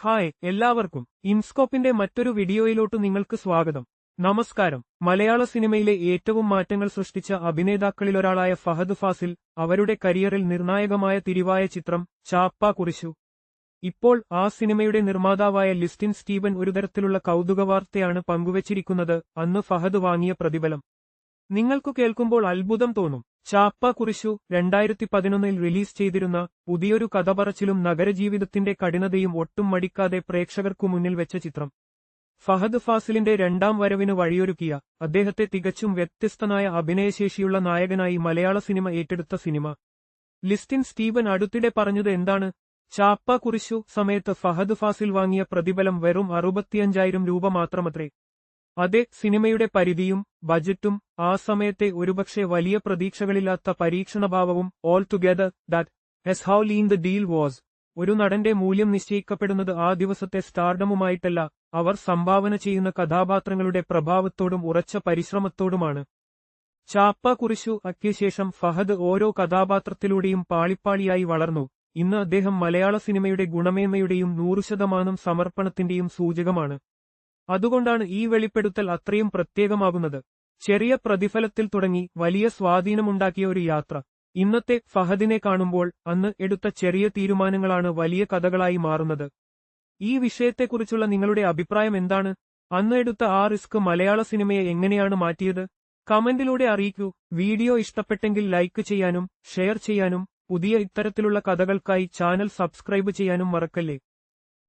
Hi എല്ലാവർക്കും. ഇൻസ്കോപ്പിന്റെ മറ്റൊരു വീഡിയോയിലോട്ട് നിങ്ങൾക്ക് സ്വാഗതം. നമസ്കാരം. മലയാള സിനിമയിലെ ഏറ്റവും മാറ്റങ്ങൾ സൃഷ്ടിച്ച അഭിനേതാക്കളിലൊരാളായ ഫഹദ് ഫാസിൽ അവരുടെ കരിയറിൽ നിർണായകമായ തിരിവായ ചിത്രം ചാപ്പ കുറിച്ചു. ഇപ്പോൾ ആ സിനിമയുടെ നിർമ്മാതാവായ ലിസ്റ്റിൻ സ്റ്റീവൻ ഒരു തരത്തിലുള്ള കൗതുകവാർത്തയാണ് പങ്കുവച്ചിരിക്കുന്നത് അന്ന് ഫഹദ് വാങ്ങിയ പ്രതിഫലം. നിങ്ങൾക്കു കേൾക്കുമ്പോൾ അത്ഭുതം തോന്നും. ചാപ്പ കുറിച്ചു രണ്ടായിരത്തി പതിനൊന്നിൽ റിലീസ് ചെയ്തിരുന്ന പുതിയൊരു കഥ പറച്ചിലും നഗരജീവിതത്തിന്റെ കഠിനതയും ഒട്ടും മടിക്കാതെ പ്രേക്ഷകർക്കു മുന്നിൽ വെച്ച ചിത്രം. ഫഹദ് ഫാസിലിന്റെ രണ്ടാം വരവിന് വഴിയൊരുക്കിയ അദ്ദേഹത്തെ തികച്ചും വ്യത്യസ്തനായ അഭിനയശേഷിയുള്ള നായകനായി മലയാള സിനിമ ഏറ്റെടുത്ത സിനിമ. ലിസ്റ്റിൻ സ്റ്റീവൻ അടുത്തിടെ പറഞ്ഞത് എന്താണ്? ചാപ്പ കുറിച്ചു സമയത്ത് ഫഹദ് ഫാസിൽ വാങ്ങിയ പ്രതിഫലം വെറും അറുപത്തിയഞ്ചായിരം രൂപ മാത്രമത്രേ. അതെ സിനിമയുടെ പരിധിയും ബജറ്റും ആ സമയത്തെ ഒരുപക്ഷെ വലിയ പ്രതീക്ഷകളില്ലാത്ത പരീക്ഷണഭാവവും all together that he's how lean the deal was ഒരു നടന്റെ മൂല്യം നിശ്ചയിക്കപ്പെടുന്നത് ആ ദിവസത്തെ സ്റ്റാർഡമുമായിട്ടല്ല അവർ സംഭാവന ചെയ്യുന്ന കഥാപാത്രങ്ങളുടെ പ്രഭാവത്തോടും ഉറച്ച പരിശ്രമത്തോടുമാണ്. ചാപ്പ കുറിച്ചു അക്കിയശേഷം ഫഹദ് ഓരോ കഥാപാത്രത്തിലൂടെയും പാളിപ്പാളിയായി വളർന്നു. ഇന്ന് അദ്ദേഹം മലയാള സിനിമയുടെ ഗുണമേന്മയുടെയും നൂറു ശതമാനം സമർപ്പണത്തിന്റെയും സൂചകമാണ്. അതുകൊണ്ടാണ് ഈ വെളിപ്പെടുത്തൽ അത്രയും പ്രത്യേകമാകുന്നത്. ചെറിയ പ്രതിഫലത്തിൽ തുടങ്ങി വലിയ സ്വാധീനമുണ്ടാക്കിയ ഒരു യാത്ര. ഇന്നത്തെ ഫഹദിനെ കാണുമ്പോൾ അന്ന് എടുത്ത ചെറിയ തീരുമാനങ്ങളാണ് വലിയ കഥകളായി മാറുന്നത്. ഈ വിഷയത്തെക്കുറിച്ചുള്ള നിങ്ങളുടെ അഭിപ്രായം എന്താണ്? അന്ന് എടുത്ത ആ റിസ്ക് മലയാള സിനിമയെ എങ്ങനെയാണ് മാറ്റിയത്? കമന്റിലൂടെ അറിയിക്കൂ. വീഡിയോ ഇഷ്ടപ്പെട്ടെങ്കിൽ ലൈക്ക് ചെയ്യാനും ഷെയർ ചെയ്യാനും പുതിയ ഇത്തരത്തിലുള്ള കഥകൾക്കായി ചാനൽ സബ്സ്ക്രൈബ് ചെയ്യാനും മറക്കല്ലേ?